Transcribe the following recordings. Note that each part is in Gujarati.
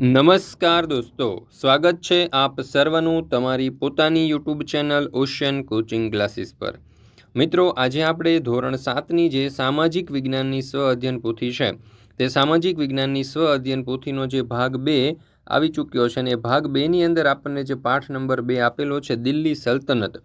નમસ્કાર દોસ્તો, સ્વાગત છે આપ સર્વનું તમારી પોતાની YouTube channel Ocean coaching classes પર. મિત્રો, આજે આપણે ધોરણ સાતની જે સામાજિક વિજ્ઞાનની સ્વ અધ્યયન પોથી છે, તે સામાજિક વિજ્ઞાનની સ્વ અધ્યયન પોથીનો જે ભાગ બે આવી ચૂક્યો છે અને ભાગ બેની અંદર આપણને જે પાઠ નંબર બે આપેલો છે, દિલ્હી સલ્તનત,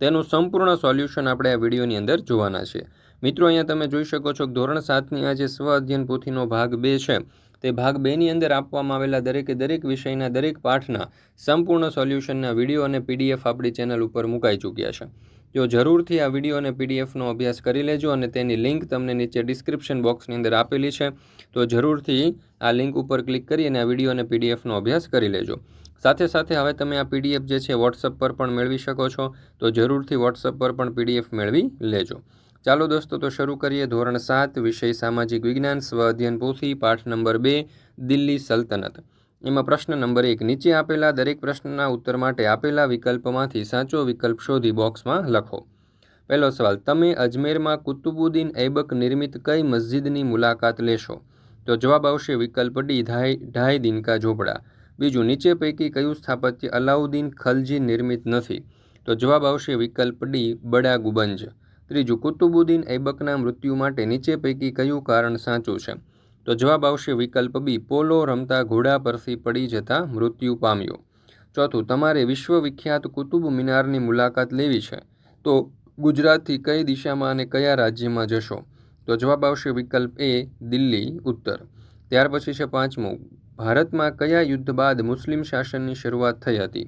તેનું સંપૂર્ણ સોલ્યુશન આપણે આ વિડીયોની અંદર જોવાના છે. મિત્રો, અહીંયા તમે જોઈ શકો છો ધોરણ સાતની આ જે સ્વ અધ્યયન પોથીનો ભાગ બે છે તે ભાગ બેની અંદર આપવામાં આવેલા દરેકે દરેક વિષયના દરેક પાઠના સંપૂર્ણ સોલ્યુશનના વીડિયો અને પીડીએફ આપણી ચેનલ ઉપર મુકાઈ ચૂક્યા છે. જો જરૂરથી આ વીડિયો અને પીડીએફનો અભ્યાસ કરી લેજો અને તેની લિંક તમને નીચે ડિસ્ક્રિપ્શન બોક્સની અંદર આપેલી છે, તો જરૂરથી આ લિંક ઉપર ક્લિક કરી અને આ વીડિયો અને પીડીએફનો અભ્યાસ કરી લેજો. સાથે સાથે હવે તમે આ પીડીએફ જે છે વોટ્સઅપ પર પણ મેળવી શકો છો, તો જરૂરથી વોટ્સઅપ પર પણ પીડીએફ મેળવી લેજો. ચાલો દોસ્તો, તો શરૂ કરીએ ધોરણ સાત, વિષય સામાજિક વિજ્ઞાન, સ્વ અધ્યયન પોથી, પાઠ નંબર બે, દિલ્હી સલ્તનત. એમાં પ્રશ્ન નંબર એક, નીચે આપેલા દરેક પ્રશ્નના ઉત્તર માટે આપેલા વિકલ્પમાંથી સાચો વિકલ્પ શોધી બોક્સમાં લખો. પહેલો સવાલ, તમે અજમેરમાં કુતુબુદ્દીન ઐબક નિર્મિત કઈ મસ્જિદની મુલાકાત લેશો? તો જવાબ આવશે વિકલ્પ ડી ઢાઈ ઢાઈ દિનકા ઝોપડા. બીજું, નીચે પૈકી કયું સ્થાપત્ય અલાઉદ્દીન ખલજી નિર્મિત નથી? તો જવાબ આવશે વિકલ્પ ડી, બડા ગુબંજ. ત્રીજું, કુતુબુદ્દીન ઐબકના મૃત્યુ માટે નીચે પૈકી કયું કારણ સાચું છે? તો જવાબ આવશે વિકલ્પ બી, પોલો રમતા ઘોડા પરથી પડી જતા મૃત્યુ પામ્યો. ચોથું, તમારે વિશ્વવિખ્યાત કુતુબ મિનારની મુલાકાત લેવી છે. તો ગુજરાતથી કઈ દિશામાં અને કયા રાજ્યમાં જશો? તો જવાબ આવશે વિકલ્પ એ, દિલ્હી, ઉત્તર. ત્યાર પછી છે પાંચમું, ભારતમાં કયા યુદ્ધ બાદ મુસ્લિમ શાસનની શરૂઆત થઈ હતી?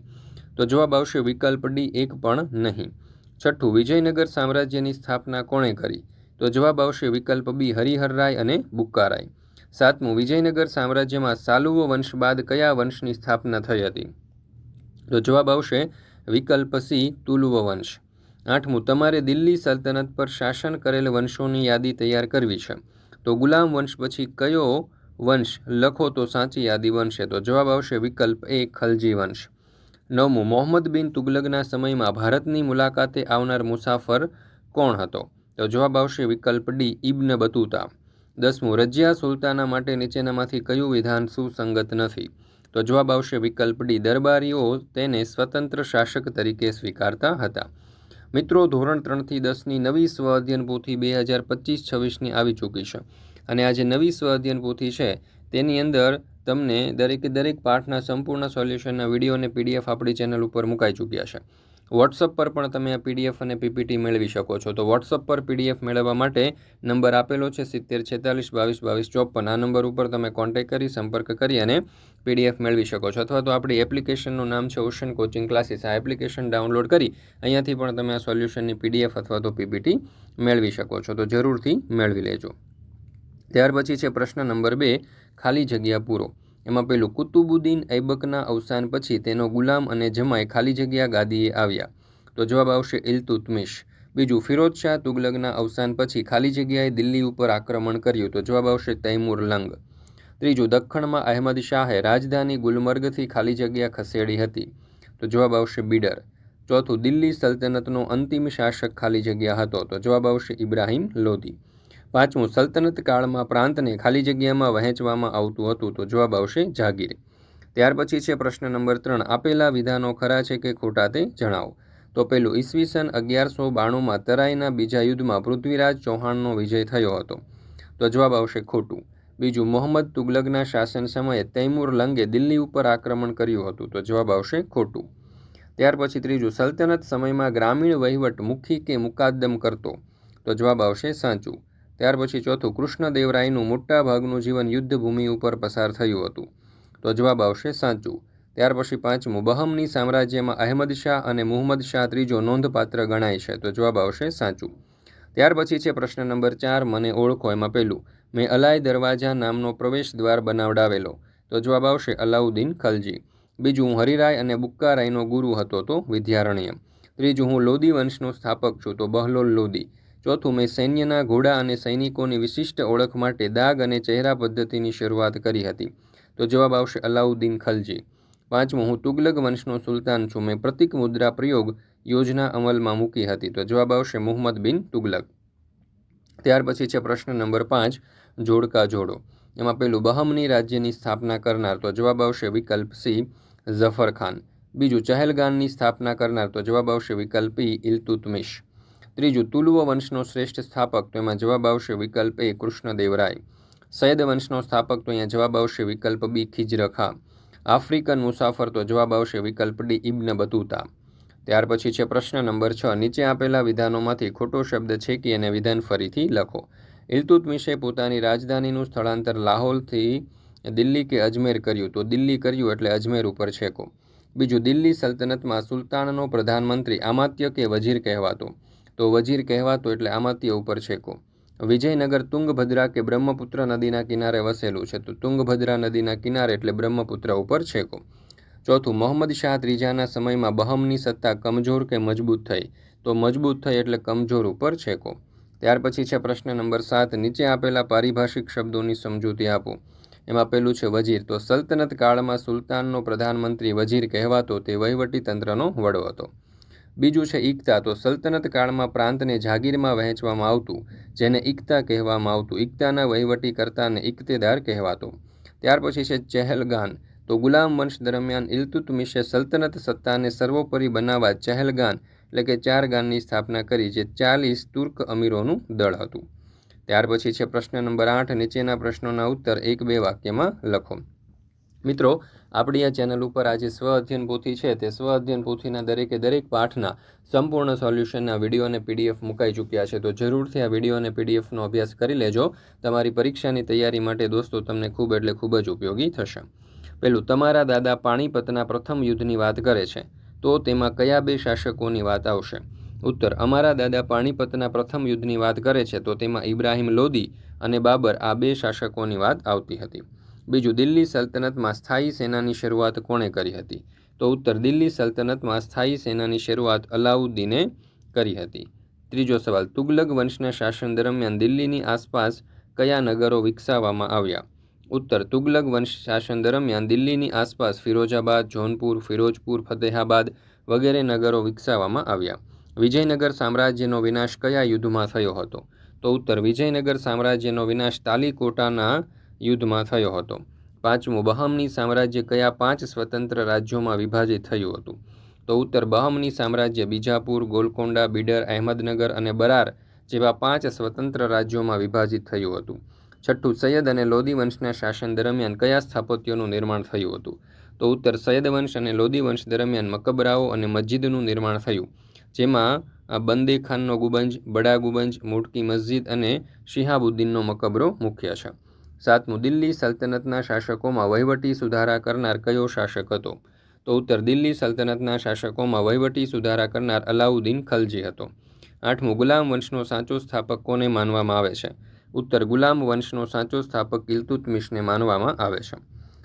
તો જવાબ આવશે વિકલ્પ ડી, એક પણ નહીં. છઠ્ઠું, વિજયનગર સામ્રાજ્યની સ્થાપના કોણે કરી? તો જવાબ આવશે વિકલ્પ બી હરિહરરાય અને બુક્કારાય સાતમું, વિજયનગર સામ્રાજ્યમાં સાલુવો વંશ બાદ કયા વંશની સ્થાપના થઈ હતી? તો જવાબ આવશે વિકલ્પ સી તુલુવ વંશ. આઠમું, તમારે દિલ્હી સલ્તનત પર શાસન કરેલ વંશોની યાદી તૈયાર કરવી છે. તો ગુલામ વંશ પછી કયો વંશ? લખો તો સાચી યાદી બનશે. તો જવાબ આવશે વિકલ્પ એ, ખલજી વંશ. નવમું મોહમ્મદ બિન તુગલકના સમયમાં ભારતની મુલાકાતે આવનાર મુસાફર કોણ હતો? તો જવાબ આવશે વિકલ્પ ડી, ઇબ્ન બતુતા. દસમું, રજિયા સુલતાના માટે નીચેનામાંથી કયું વિધાન સુસંગત નથી? તો જવાબ આવશે વિકલ્પ ડી, દરબારીઓ તેને સ્વતંત્ર શાસક તરીકે સ્વીકારતા હતા. મિત્રો, ધોરણ ત્રણથી દસની નવી સ્વ અધ્યયન પોથી બે હજાર પચીસ છવ્વીસની આવી ચૂકી છે. અને આ જે નવી સ્વ અધ્યયન પોથી છે. તેની અંદર તમને દરેકે દરેક પાઠના સંપૂર્ણ સોલ્યુશનના વીડિયો અને પીડીએફ આપણી ચેનલ ઉપર મુકાઈ ચૂક્યા છે. વોટ્સઅપ પર પણ તમે આ પીડીએફ અને પીપીટી મેળવી શકો છો. તો વોટ્સઅપ પર પીડીએફ મેળવવા માટે નંબર આપેલો છે સિત્તેર છેતાલીસ બાવીસ બાવીસ ચોપન. આ નંબર ઉપર તમે કોન્ટેક્ટ કરી, સંપર્ક કરી અને પીડીએફ મેળવી શકો છો. અથવા તો આપણી એપ્લિકેશનનું નામ છે ઓશન કોચિંગ ક્લાસીસ. આ એપ્લિકેશન ડાઉનલોડ કરી અહીંયાથી પણ તમે આ સોલ્યુશનની પીડીએફ અથવા તો પીપીટી મેળવી શકો છો. તો જરૂરથી મેળવી લેજો. ત્યાર પછી છે પ્રશ્ન નંબર બે. ખાલી જગ્યા પૂરો. એમાં પેલું કુતુબુદ્દીન ઐબકના અવસાન પછી તેનો ગુલામ અને જમાઈ ખાલી જગ્યા ગાદીએ આવ્યા. તો જવાબ આવશે ઇલતુતમિશ. બીજું, ફિરોજ શાહ તુગલકના અવસાન પછી ખાલી જગ્યાએ દિલ્હી ઉપર આક્રમણ કર્યું. તો જવાબ આવશે તૈમુર લંગ. ત્રીજું, દખ્ખણમાં અહેમદ શાહે રાજધાની ગુલમર્ગથી ખાલી જગ્યા ખસેડી હતી. તો જવાબ આવશે બીડર. ચોથું, દિલ્હી સલ્તનતનો અંતિમ શાસક ખાલી જગ્યા હતો. તો જવાબ આવશે ઇબ્રાહિમ લોધી પાંચમું, સલ્તનત કાળમાં પ્રાંતને ખાલી જગ્યામાં વહેંચવામાં આવતું હતું તો જવાબ આવશે જાગીર. ત્યાર પછી છે પ્રશ્ન નંબર ત્રણ, આપેલા વિધાનો ખરા છે કે ખોટા તે જણાવો. તો પેલું ઈસવીસન અગિયારસો બાણુંમાં તરાઈના બીજા યુદ્ધમાં પૃથ્વીરાજ ચૌહાણનો વિજય થયો હતો. તો જવાબ આવશે ખોટું. બીજું, મોહમ્મદ તુગલકના શાસન સમયે તૈમુર લંગે દિલ્હી ઉપર આક્રમણ કર્યું હતું તો જવાબ આવશે ખોટું. ત્યાર પછી ત્રીજું, સલ્તનત સમયમાં ગ્રામીણ વહીવટ મુખી કે મુકાદ્દમ કરતો? તો જવાબ આવશે સાચું. ત્યાર પછી ચોથું, કૃષ્ણદેવરાયનું મોટા ભાગનું જીવન યુદ્ધભૂમિ ઉપર પસાર થયું હતું. તો જવાબ આવશે સાચું. ત્યાર પછી પાંચમું, બહમની સામ્રાજ્યમાં અહેમદ શાહ અને મુહમ્મદ શાહ ત્રીજો નોંધપાત્ર ગણાય છે. તો જવાબ આવશે સાચું. ત્યાર પછી છે પ્રશ્ન નંબર ચાર, મને ઓળખો એમાં પહેલું, મેં અલાય દરવાજા નામનો પ્રવેશ દ્વાર બનાવડાવેલો. તો જવાબ આવશે અલાઉદ્દીન ખલજી. બીજું, હું હરિરાય અને બુક્કારાયનો ગુરુ હતો તો વિદ્યારણ્ય. ત્રીજું, હું લોદી વંશનો સ્થાપક છું તો બહલોલ લોદી. ચોથું, મેં સૈન્યના ઘોડા અને સૈનિકોની વિશિષ્ટ ઓળખ માટે દાગ અને ચહેરા પદ્ધતિની શરૂઆત કરી હતી. તો જવાબ આવશે અલાઉદ્દીન ખલજી. પાંચમું, હું તુગલક વંશનો સુલતાન છું. મેં પ્રતિક મુદ્રા પ્રયોગ યોજના અમલમાં મૂકી હતી. તો જવાબ આવશે મોહમ્મદ બિન તુગલક. ત્યાર પછી છે પ્રશ્ન નંબર પાંચ, જોડકા જોડો. એમાં પેલું બહમની રાજ્યની સ્થાપના કરનાર. તો જવાબ આવશે વિકલ્પ સી, ઝફર ખાન. બીજું, ચહેલગાનની સ્થાપના કરનાર. તો જવાબ આવશે વિકલ્પ ઈ, ઇલતુતમિશ. ત્રીજું તુલુવ વંશનો શ્રેષ્ઠ સ્થાપક, તો એમાં જવાબ આવશે વિકલ્પ એ કૃષ્ણદેવરાય. સૈયદ વંશનો સ્થાપક, તો અહીંયા જવાબ આવશે વિકલ્પ બી ખિજરખા. આફ્રિકન મુસાફર, તો જવાબ આવશે વિકલ્પ ડી ઇબ્ન બતુતા. ત્યાર પછી છે પ્રશ્ન નંબર છ. નીચે આપેલા વિધાનોમાંથી ખોટો શબ્દ છેકી અને વિધાન ફરીથી લખો. ઇલતુતમિશે પોતાની રાજધાનીનું સ્થળાંતર લાહોલથી દિલ્હી કે અજમેર કર્યું? તો દિલ્હી કર્યું એટલે અજમેર ઉપર છેકો. બીજું, દિલ્હી સલ્તનતમાં સુલતાનનો પ્રધાનમંત્રી આમાત્ય કે વજીર કહેવાતો? તો વજીર કહેવાતો એટલે આમાત્ય ઉપર છેકો. વિજયનગર તુંગભદ્રા કે બ્રહ્મપુત્ર નદીના કિનારે વસેલું છે, તો તુંગભદ્રા નદીના કિનારે એટલે બ્રહ્મપુત્ર ઉપર છેકો. ચોથું, મોહમ્મદ શાહ ત્રીજાના સમયમાં બહમની સત્તા કમજોર કે મજબૂત થઈ, તો મજબૂત થઈ એટલે કમજોર ઉપર છેકો. ત્યાર પછી છે પ્રશ્ન નંબર સાત, નીચે આપેલા પારિભાષિક શબ્દોની સમજૂતી આપો. એમાં પેલું છે વજીર, તો સલ્તનત કાળમાં સુલતાનનો પ્રધાનમંત્રી વજીર કહેવાતો તે વહીવટી તંત્રનો વડો હતો. બીજું છે ઇકતા તો સલ્તનત કાળમાં પ્રાંતને જાગીરમાં વહેંચવામાં આવતું, જેને ઇકતા કહેવામાં આવતું. ઇકતાના વહીવટી કરતાને ઇકતેદાર કહેવાતો. ત્યાર પછી છે ચહેલગાન. તો ગુલામ વંશ દરમિયાન ઇલતુતમિશે સલ્તનત સત્તાને સર્વોપરી બનાવવા ચહેલગાન, એટલે કે ચાર ગાનની સ્થાપના કરી, જે ચાલીસ તુર્ક અમીરોનું દળ હતું. ત્યાર પછી છે પ્રશ્ન નંબર આઠ. નીચેના પ્રશ્નોના ઉત્તર એક બે વાક્યમાં લખો. મિત્રો આપણી આ ચેનલ ઉપર આજે સ્વ અધ્યયન પોથી છે તે સ્વ અધ્યયન પોથીના દરેકે દરેક પાઠના સંપૂર્ણ સોલ્યુશનના વીડિયો અને પીડીએફ મુકાઈ ચૂક્યા છે. તો જરૂરથી આ વીડિયો અને પીડીએફનો અભ્યાસ કરી લેજો. તમારી પરીક્ષાની તૈયારી માટે દોસ્તો તમને ખૂબ એટલે ખૂબ જ ઉપયોગી થશે. પેલું, તમારા દાદા પાણીપતના પ્રથમ યુદ્ધની વાત કરે છે. તો તેમાં કયા બે શાસકોની વાત આવશે? ઉત્તર, અમારા દાદા પાણીપતના પ્રથમ યુદ્ધની વાત કરે છે. તો તેમાં ઇબ્રાહિમ લોદી અને બાબર આ બે શાસકોની વાત આવતી હતી. બીજું, દિલ્હી સલ્તનતમાં સ્થાયી સેનાની શરૂઆત કોણે કરી હતી? તો ઉત્તર, દિલ્હી સલ્તનતમાં સ્થાયી સેનાની શરૂઆત અલાઉદ્દીને કરી હતી. ત્રીજો સવાલ, તુગલક વંશના શાસન દરમિયાન દિલ્હીની આસપાસ કયા નગરો વિકસાવવામાં આવ્યા? ઉત્તર, તુગલક વંશ શાસન દરમિયાન દિલ્હીની આસપાસ ફિરોજાબાદ, જોનપુર, ફિરોજપુર, ફતેહાબાદ વગેરે નગરો વિકસાવવામાં આવ્યા. વિજયનગર સામ્રાજ્યનો વિનાશ કયા યુદ્ધમાં થયો હતો? તો ઉત્તર, વિજયનગર સામ્રાજ્યનો વિનાશ તાલીકોટાના યુદ્ધમાં થયો હતો. પાંચમું, બહમની સામ્રાજ્ય કયા પાંચ સ્વતંત્ર રાજ્યોમાં વિભાજિત થયું હતું? તો ઉત્તર, બહમની સામ્રાજ્ય બીજાપુર, ગોલકોંડા, બીડર, અહેમદનગર અને બરાર જેવા પાંચ સ્વતંત્ર રાજ્યોમાં વિભાજિત થયું હતું. છઠ્ઠું, સૈયદ અને લોદી વંશના શાસન દરમિયાન કયા સ્થાપત્યોનું નિર્માણ થયું હતું? તો ઉત્તર, સૈયદ વંશ અને લોદી વંશ દરમિયાન મકબરાઓ અને મસ્જિદનું નિર્માણ થયું, જેમાં બંદે ખાનનો ગુબંજ, બડા ગુબંજ મોટકી મસ્જિદ અને શિહાબુદ્દીનનો મકબરો મુખ્ય છે. સાતમું, દિલ્હી સલ્તનતના શાસકોમાં વહીવટી સુધારા કરનાર કયો શાસક હતો? તો ઉત્તર, દિલ્હી સલ્તનતના શાસકોમાં વહીવટી સુધારા કરનાર અલાઉદ્દીન ખલજી હતો. આઠમું, ગુલામ વંશનો સાચો સ્થાપક કોને માનવામાં આવે છે? ઉત્તર, ગુલામ વંશનો સાચો સ્થાપક ઇલતુતમિશને માનવામાં આવે છે.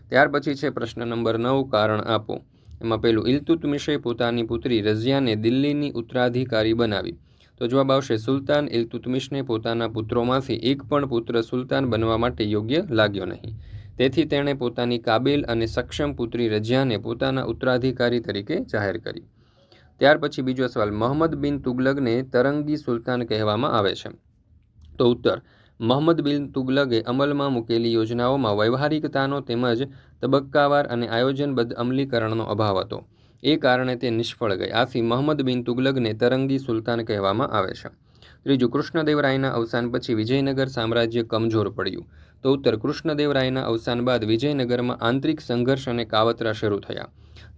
ત્યાર પછી છે પ્રશ્ન નંબર નવ, કારણ આપો. એમાં પહેલું ઇલતુતમિશે પોતાની પુત્રી રઝિયાને દિલ્હીની ઉત્તરાધિકારી બનાવી. તો જવાબ આવશે, સુલતાન ઇલતુતમિશને પોતાના પુત્રોમાંથી એક પણ પુત્ર સુલતાન બનવા માટે યોગ્ય લાગ્યો નહીં. તેથી તેણે પોતાની કાબિલ અને સક્ષમ પુત્રી રજિયાને પોતાના ઉત્તરાધિકારી તરીકે જાહેર કરી. ત્યાર પછી બીજો સવાલ મોહમ્મદ બિન તુગલકને તરંગી સુલતાન કહેવામાં આવે છે? તો ઉત્તર મોહમ્મદ બિન તુગલકે અમલમાં મૂકેલી યોજનાઓમાં વ્યવહારિકતાનો તેમજ તબક્કાવાર અને આયોજનબદ્ધ અમલીકરણનો અભાવ હતો. એ કારણે તે નિષ્ફળ ગઈ. આથી મહંમદ બિન તુગલકને તરંગી સુલતાન કહેવામાં આવે છે. ત્રીજું કૃષ્ણદેવરાયના અવસાન પછી વિજયનગર સામ્રાજ્ય કમજોર પડ્યું. તો ઉત્તર કૃષ્ણદેવરાયના અવસાન બાદ વિજયનગરમાં આંતરિક સંઘર્ષ અને કાવતરા શરૂ થયા.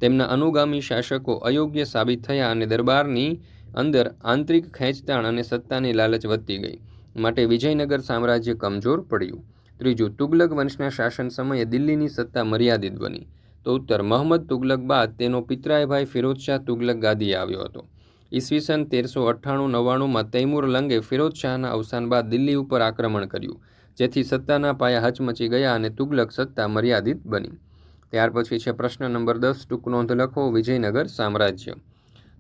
તેમના અનુગામી શાસકો અયોગ્ય સાબિત થયા અને દરબારની અંદર આંતરિક ખેંચતાણ અને સત્તાની લાલચ વધતી ગઈ, માટે વિજયનગર સામ્રાજ્ય કમજોર પડ્યું. ત્રીજું, તુગલક વંશના શાસન સમયે દિલ્હીની સત્તા મર્યાદિત બની. તો ઉત્તર મહમ્મદ તુગલક બાદ તેનો પિતરાય ભાઈ ફિરોજ શાહ તુગલક ગાદીએ આવ્યો હતો. ઈસવીસન તેરસો અઠ્ઠાણું નવ્વાણુંમાં તૈમુર લંગે ફિરોજ શાહના અવસાન બાદ દિલ્હી ઉપર આક્રમણ કર્યું, જેથી સત્તાના પાયા હચમચી ગયા અને તુગલક સત્તા મર્યાદિત બની. ત્યાર પછી છે પ્રશ્ન નંબર દસ, ટૂંક નોંધ લખો, વિજયનગર સામ્રાજ્ય.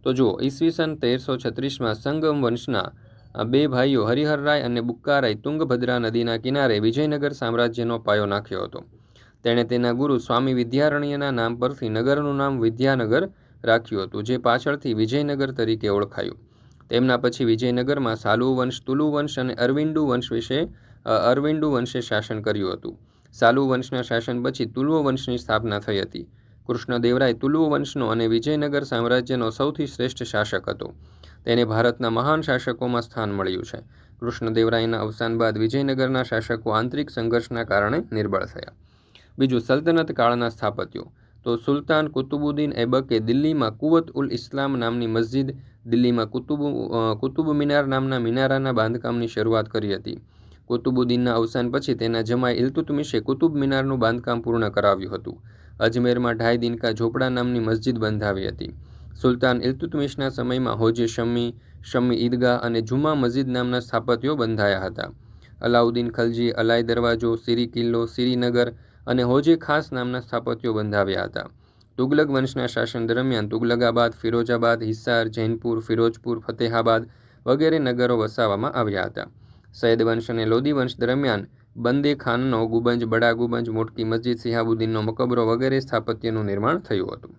તો જુઓ, ઈસવીસન તેરસો છત્રીસમાં સંગમ વંશના બે ભાઈઓ હરિહરરાય અને બુક્કારાય તુંગભદ્રા નદીના કિનારે વિજયનગર સામ્રાજ્યનો પાયો નાખ્યો હતો. તેણે તેના ગુરુ સ્વામી વિદ્યારણ્યના નામ પરથી નગરનું નામ વિદ્યાનગર રાખ્યું હતું, જે પાછળથી વિજયનગર તરીકે ઓળખાયું. તેમના પછી વિજયનગરમાં સાલુ વંશ, તુલુ વંશ અને અરવિંદુ વંશ વિશે અરવિંદુ વંશે શાસન કર્યું હતું. સાલુ વંશના શાસન પછી તુલુવ વંશની સ્થાપના થઈ હતી. કૃષ્ણદેવરાય તુલુવ વંશનો અને વિજયનગર સામ્રાજ્યનો સૌથી શ્રેષ્ઠ શાસક હતો. તેને ભારતના મહાન શાસકોમાં સ્થાન મળ્યું છે. કૃષ્ણદેવરાયના અવસાન બાદ વિજયનગરના શાસકો આંતરિક સંઘર્ષના કારણે નિર્બળ થયા. બીજું સલ્તનત કાળના સ્થાપત્યો. તો સુલતાન કુતુબુદ્દીન એબકે દિલ્હીમાં કુવત ઉલ ઇસ્લામ નામની મસ્જિદ, દિલ્હીમાં કુતુબ કુતુબ મિનાર નામના મિનારાના બાંધકામની શરૂઆત કરી હતી. કુતુબુદ્દીનના અવસાન પછી તેના જમાઈ ઇલ્તુતમિશે કુતુબ મિનારનું બાંધકામ પૂર્ણ કરાવ્યું હતું. અજમેરમાં ઢાઈ દિનકા ઝોપડા નામની મસ્જિદ બંધાવી હતી. સુલતાન ઇલ્તુતમિશના સમયમાં હોજે શમ્મી શમ્મી ઈદગાહ અને જુમા મસ્જિદ નામના સ્થાપત્યો બંધાયા હતા. અલાઉદ્દીન ખલજી, અલાઈ દરવાજો, સિરી કિલ્લો, સિરીનગર અને હોજે ખાસ નામના સ્થાપત્યો બંધાવ્યા હતા. તુગલક વંશના શાસન દરમિયાન તુગલકાબાદ, ફિરોજાબાદ, હિસાર, જૈનપુર, ફિરોજપુર, ફતેહાબાદ વગેરે નગરો વસાવવામાં આવ્યા હતા. સૈદ વંશ અને લોદી વંશ દરમિયાન બંદે ખાનનો ગુબંજ, બડા ગુબંજ, મોટકી મસ્જિદ, સિહાબુદ્દીનનો મકબરો વગેરે સ્થાપત્યનું નિર્માણ થયું હતું.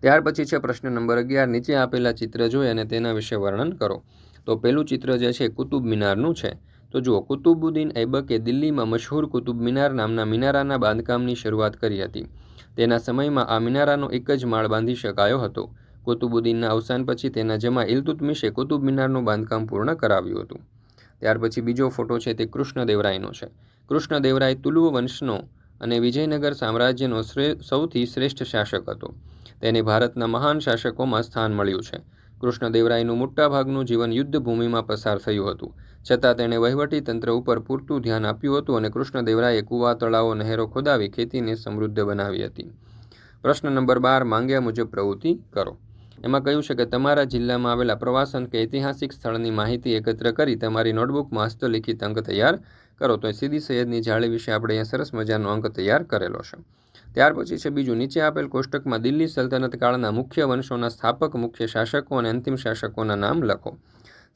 ત્યાર પછી છે પ્રશ્ન નંબર અગિયાર, નીચે આપેલા ચિત્ર જોઈ અને તેના વિશે વર્ણન કરો. તો પહેલું ચિત્ર જે છે કુતુબ મિનારનું છે. તો જુઓ, કુતુબુદ્દીન ઐબકે દિલ્હીમાં મશહૂર કુતુબ મિનાર નામના મિનારાના બાંધકામની શરૂઆત કરી હતી. તેના સમયમાં આ મિનારાનો એક જ માળ બાંધી શકાયો હતો. કુતુબુદ્દીનના અવસાન પછી તેના જમા ઇલ્તુતમિશે કુતુબ મિનારનું બાંધકામ પૂર્ણ કરાવ્યું હતું. ત્યાર પછી બીજો ફોટો છે તે કૃષ્ણદેવરાયનો છે. કૃષ્ણદેવરાય તુલુવ વંશનો અને વિજયનગર સામ્રાજ્યનો સૌથી શ્રેષ્ઠ શાસક હતો. તેને ભારતના મહાન શાસકોમાં સ્થાન મળ્યું છે. કૃષ્ણદેવરાયનું મોટાભાગનું જીવન યુદ્ધભૂમિમાં પસાર થયું હતું. છતાં તેણે વહીવટી તંત્ર ઉપર પૂરતું ધ્યાન આપ્યું હતું અને કૃષ્ણદેવરાયે કુવા, તળાવો, નહેરો ખોદાવી ખેતીને સમૃદ્ધ બનાવી હતી. પ્રશ્ન નંબર બાર, માંગ્યા મુજબ પ્રવૃત્તિ કરો. એમાં કહ્યું છે કે તમારા જિલ્લામાં આવેલા પ્રવાસન કે ઐતિહાસિક સ્થળની માહિતી એકત્ર કરી તમારી નોટબુકમાં હસ્તલિખિત અંક તૈયાર કરો. તો સીધી સૈયદની જાળી વિશે આપણે અહીંયા સરસ મજાનો અંક તૈયાર કરેલો છે. ત્યાર પછી છે બીજું, નીચે આપેલ કોષ્ટકમાં દિલ્હી સલ્તનત કાળના મુખ્ય વંશોના સ્થાપક, મુખ્ય શાસકો અને અંતિમ શાસકોના નામ લખો.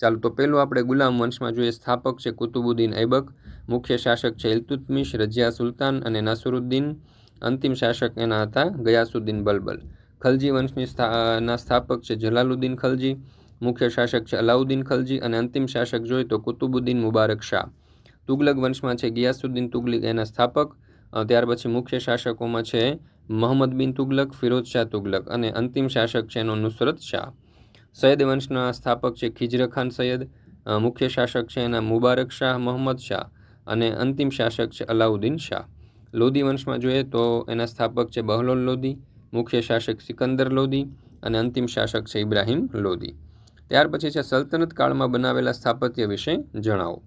ચાલો તો પહેલું આપણે ગુલામ વંશમાં જોઈએ. સ્થાપક છે કુતુબુદ્દીન ઐબક, મુખ્ય શાસક છે ઇલ્તુતમિશ રજિયા સુલતાન અને નાસરુદ્દીન. અંતિમ શાસક એના હતા ગયાસુદ્દીન બલબલ. ખલજી વંશની ના સ્થાપક છે જલાલુદ્દીન ખલજી, મુખ્ય શાસક છે અલાઉદ્દીન ખલજી અને અંતિમ શાસક જોઈએ તો કુતુબુદ્દીન મુબારક શાહ. તુગલક વંશમાં છે ગિયાસુદ્દીન તુગલક એના સ્થાપક. ત્યાર પછી મુખ્ય શાસકોમાં છે મોહમ્મદ બિન તુગલક, ફિરોઝ શાહ તુગલક અને અંતિમ શાસક છે એનો નુસરત શાહ. સૈયદ વંશના સ્થાપક છે ખિજર ખાન સૈયદ મુખ્ય શાસક છે એના મુબારક શાહ મોહમ્મદ શાહ અને અંતિમ શાસક છે અલાઉદ્દીન શાહ. લોદી વંશમાં જોઈએ તો એના સ્થાપક છે બહલોલ લોદી, મુખ્ય શાસક સિકંદર લોદી અને અંતિમ શાસક છે ઇબ્રાહિમ લોદી. ત્યાર પછી છે સલ્તનત કાળમાં બનાવેલા સ્થાપત્ય વિશે જણાવો.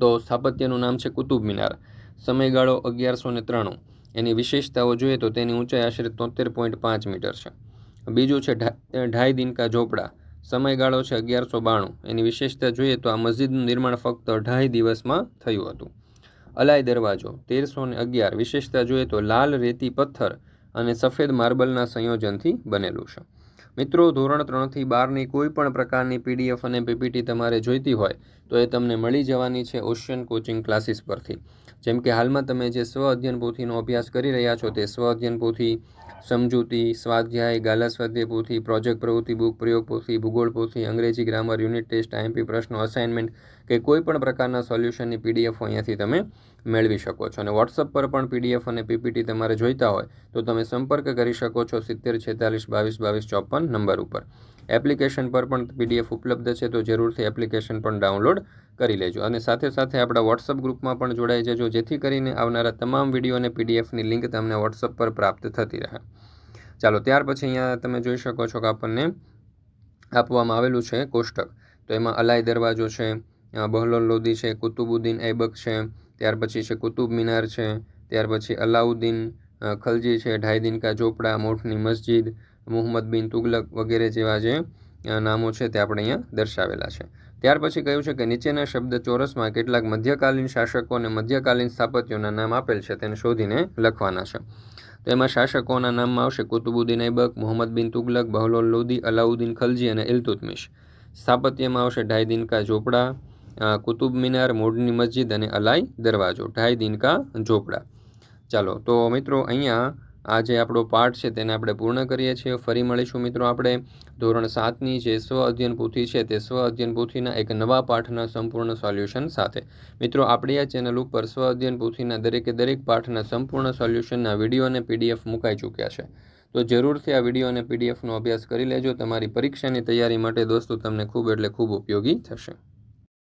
તો સ્થાપત્યનું નામ છે કુતુબ મિનાર, સમયગાળો અગિયારસો ને ત્રાણું. એની વિશેષતાઓ જોઈએ તો તેની ઊંચાઈ આશરે તોતેર પોઈન્ટ પાંચ મીટર છે. બીજું છે ઢાઈ દિનકા ઝોપડા. સમયગાળો છે અગિયારસો બાણું. એની વિશેષતા જોઈએ તો આ મસ્જિદનું નિર્માણ ફક્ત અઢાઈ દિવસમાં થયું હતું. અલાઈ દરવાજો, તેરસો ને અગિયાર. વિશેષતા જોઈએ તો લાલ રેતી પથ્થર અને સફેદ માર્બલના સંયોજનથી બનેલું છે. મિત્રો, ધોરણ ત્રણથી બારની કોઈ પણ પ્રકારની પીડીએફ અને પીપીટી તમારે જોઈતી હોય તો એ તમને મળી જવાની છે ઓશિયન કોચિંગ ક્લાસીસ પરથી. જેમ કે હાલમાં તમે જે સ્વ અધ્યયન પોથીનો અભ્યાસ કરી રહ્યા છો તે સ્વ અધ્યયન પોથી સમજૂતી, સ્વાધ્યાય, ગાલા સ્વાધ્યાય પોથી પ્રોજેક્ટ પ્રવૃત્તિ, બુક પ્રયોગ પોથી ભૂગોળ પોથી અંગ્રેજી ગ્રામર, યુનિટ ટેસ્ટ, આઈએમપી પ્રશ્નો, અસાઇનમેન્ટ કે કોઈ પણ પ્રકારના સોલ્યુશનની પીડીએફ અહીંયાથી તમે મેળવી શકો છો. અને વોટ્સઅપ પર પણ પીડીએફ અને પીપીટી તમારે જોઈતા હોય તો તમે સંપર્ક કરી શકો છો સિત્તેર, છેતાલીસ, બાવીસ બાવીસ, ચોપન નંબર ઉપર. એપ્લિકેશન પર પણ પીડીએફ ઉપલબ્ધ છે તો જરૂરથી એપ્લિકેશન પણ ડાઉનલોડ કરી લેજો. અને સાથે સાથે આપણા વોટ્સઅપ ગ્રુપમાં પણ જોડાઈ જજો, જેથી કરીને આવનારા તમામ વીડિયો અને પીડીએફની લિંક તમને વોટ્સઅપ પર પ્રાપ્ત થતી રહે. ચાલો, ત્યાર પછી અહીંયા તમે જોઈ શકો છો કે આપણને આપવામાં આવેલું છે કોષ્ટક. તો એમાં અલાઈ દરવાજો છે બહલોલ લોદી છે, કુતુબુદ્દીન ઐબક છે, ત્યાર પછી છે કુતુબ મિનાર છે, ત્યાર પછી અલાઉદ્દીન ખલજી છે ઢાઈ દિનકા ચોપડા મોઠની મસ્જિદ, મુહમ્મદ બિન તુગલક વગેરે જેવા જે નામો છે તે આપણે અહીંયા દર્શાવેલા છે. ત્યાર પછી કહ્યું છે કે નીચેના શબ્દ ચોરસમાં કેટલાક મધ્યકાલીન શાસકો અને મધ્યકાલીન સ્થાપત્યોના નામ આપેલ છે તેને શોધીને લખવાના છે. તો એમાં શાસકોના નામમાં આવશે કુતુબુદ્દીન ઐબક મોહમ્મદ બિન તુગલક, બહલોલ લોદી, અલાઉદ્દીન ખલજી અને ઇલ્તુતમિશ સ્થાપત્યમાં આવશે ઢાઈ દિનકા ઝોપડા કુતુબ મિનાર, મોડની મસ્જિદ અને અલાઈ દરવાજો ઢાઈ દિનકા ઝોપડા. ચાલો, તો મિત્રો અહીંયા આ જે આપણો પાઠ છે તેને આપણે પૂર્ણ કરીએ છીએ. ફરી મળીશું મિત્રો આપણે. ધોરણ સાતની જે સ્વ અધ્યયન પોથી છે તે સ્વ અધ્યયન પોથીના એક નવા પાઠના સંપૂર્ણ સોલ્યુશન સાથે. મિત્રો, આપણી આ ચેનલ ઉપર સ્વ અધ્યયન પોથીના દરેકે દરેક પાઠના સંપૂર્ણ સોલ્યુશનના વીડિયો અને પીડીએફ મુકાઈ ચૂક્યા છે. તો જરૂરથી આ વીડિયો અને પીડીએફનો અભ્યાસ કરી લેજો. તમારી પરીક્ષાની તૈયારી માટે દોસ્તો, તમને ખૂબ એટલે ખૂબ ઉપયોગી થશે.